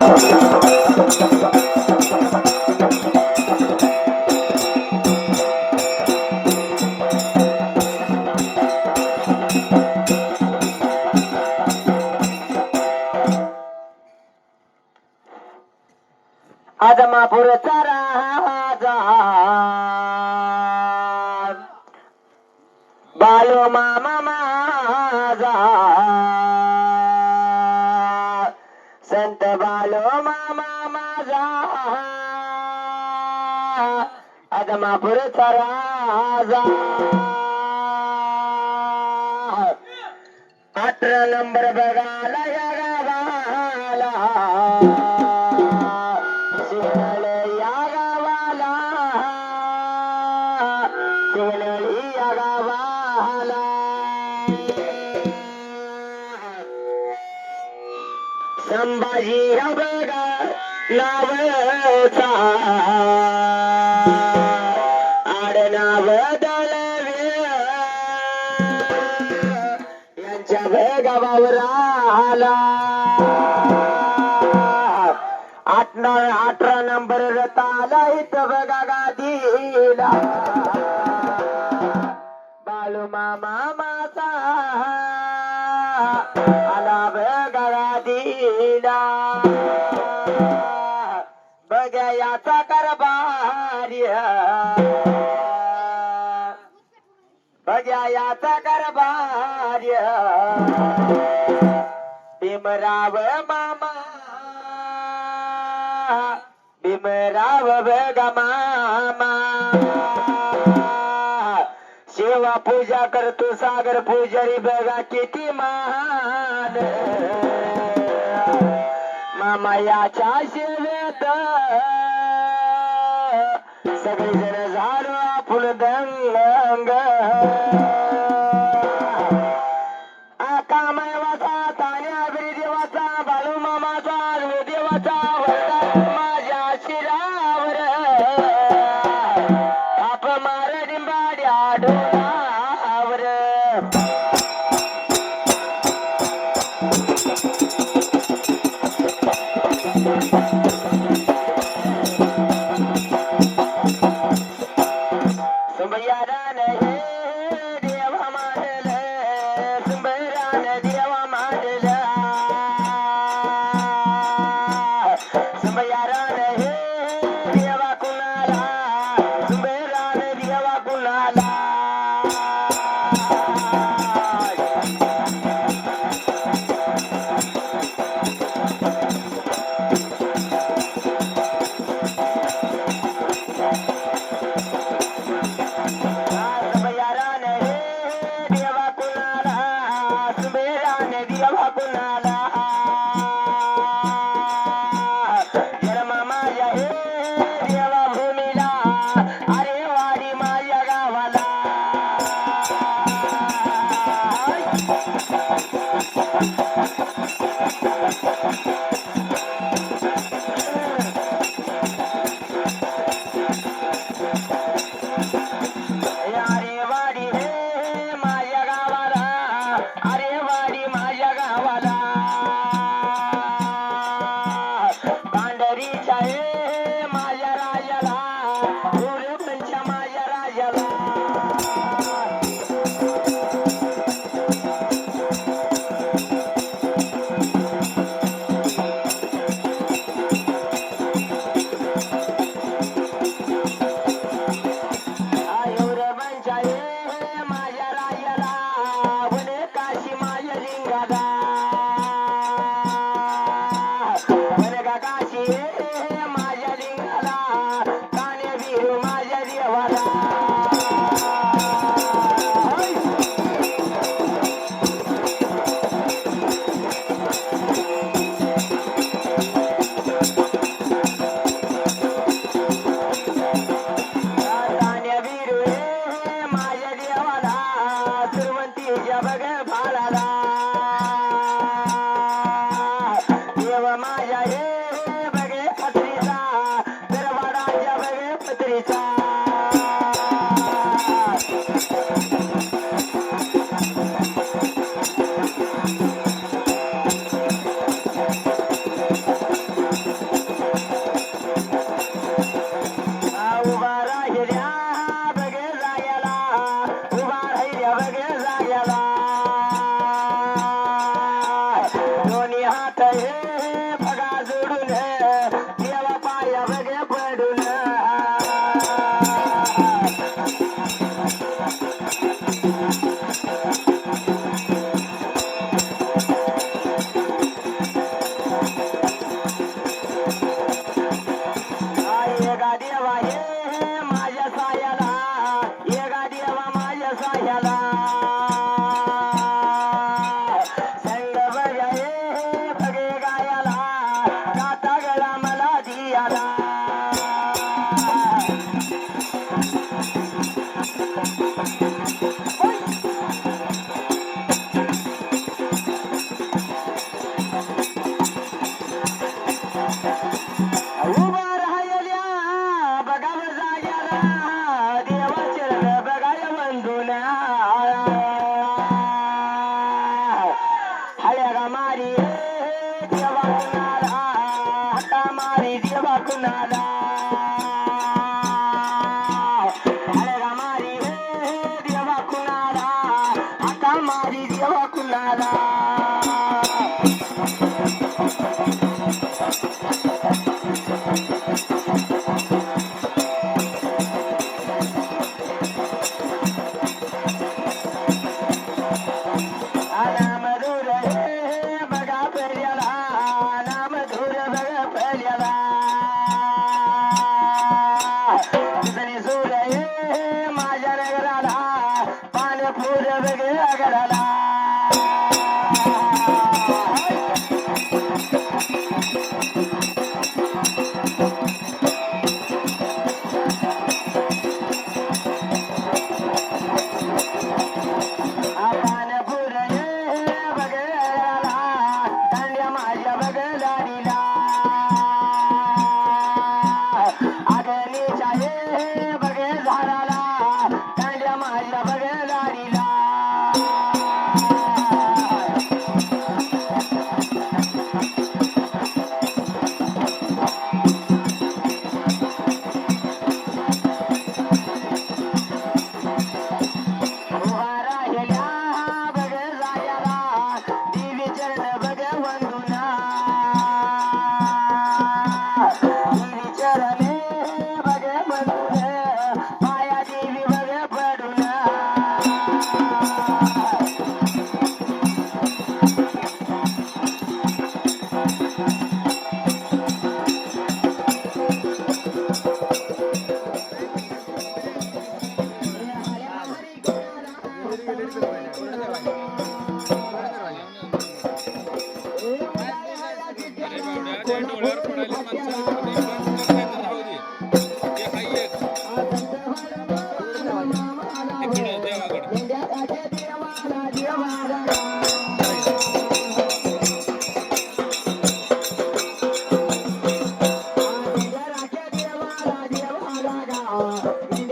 आदमापूरचा राजा राजा अठरा नंबर बघाला या गावाला. शिवले या गावाला. शिवली या गावाला. संभाजी हा बघा नावचा. भेगावावर आठ अठरा नंबर रताला इथं बघा गादीला. बालू मामा माता आला बघा गादीला. बघा याचा करबारी याचा कारभार्य भीमराव मामा. भीमराव बघा मामा. सेवा पूजा करतो सागर पूजारी बघा किती महान. मामा याच्या सेवेत. सगळेजण झालो आपण दंग कामाय हे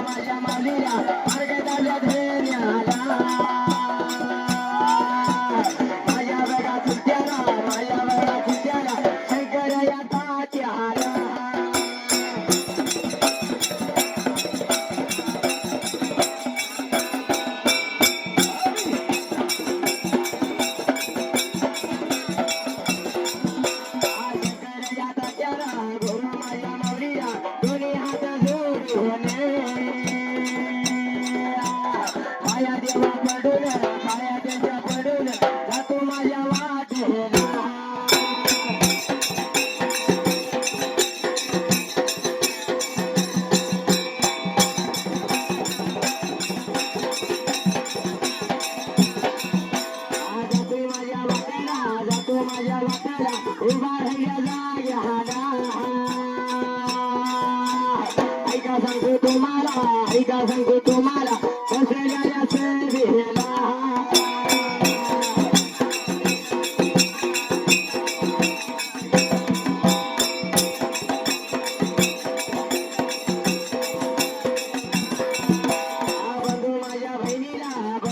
chama de maneira.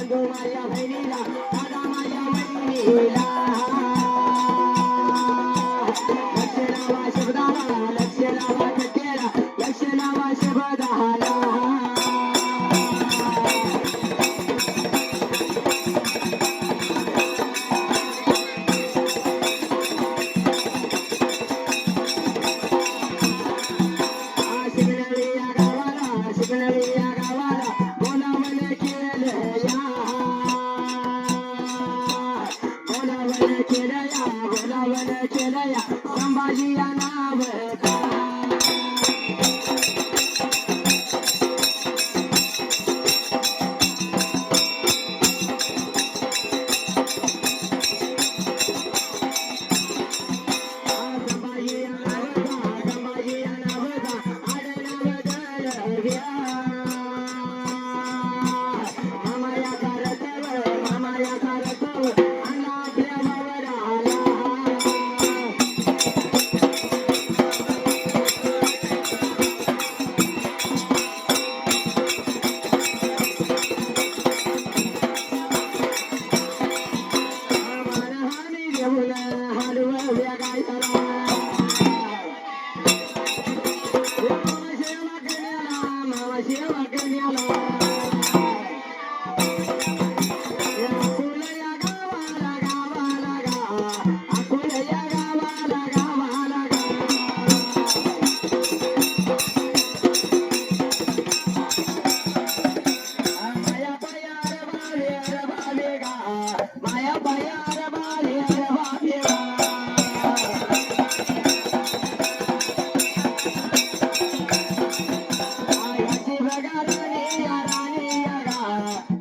বন্ধু মারিয়া ভেলিরা দাদা মারিয়া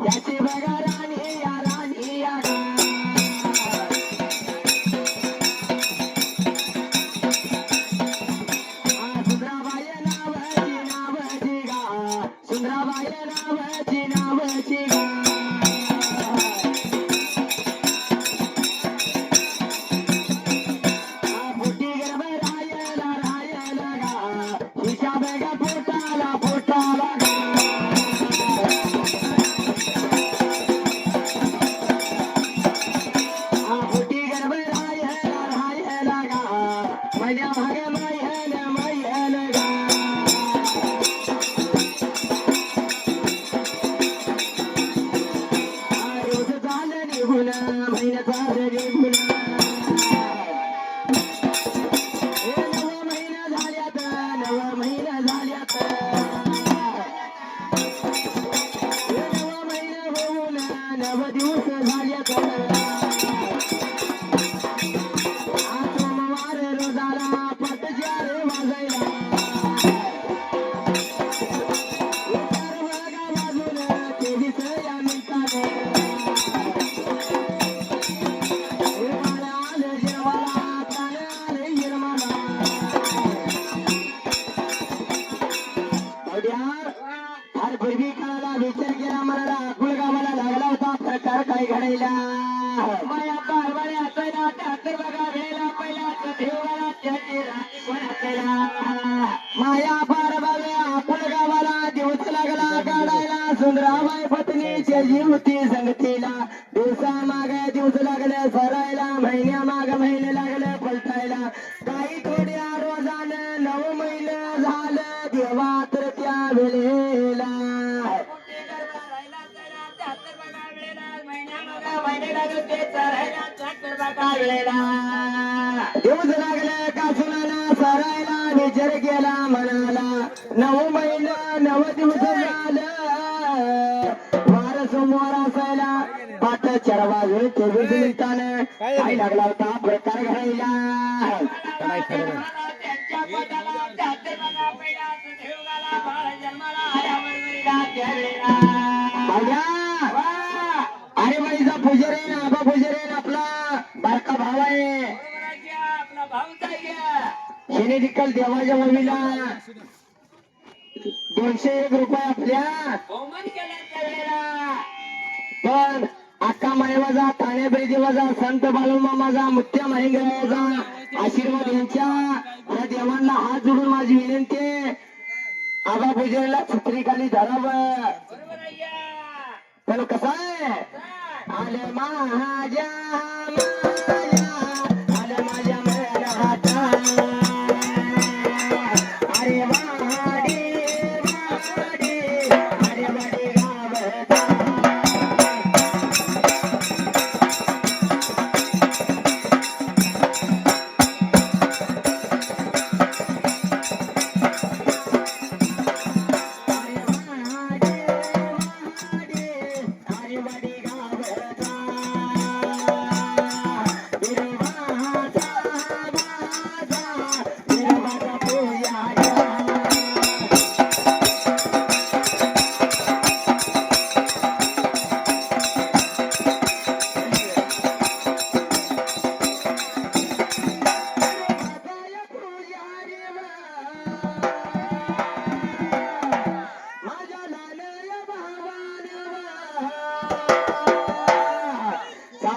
गा दुखे चरायला चक्र बघायला. सरायला निजर गेला मनाला. नऊ महिना नव दिवस झालं. फार समोर असायला पाठ चार काय लागला होता प्रकार घडायला आजकाल देवाच्या मुलीला दोनशे एक रुपये आपल्या. पण अक्का माझा ठाणे बेदेवाजा संत बालूमामाजा मुत्या महिंगराजा आशीर्वाद यांच्या. या देवांना हात जोडून माझी विनंती आहे. आबा पूजेला छत्रीखाली धराव. पण कसं आहे? आले माझ्या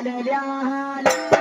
لا لا لا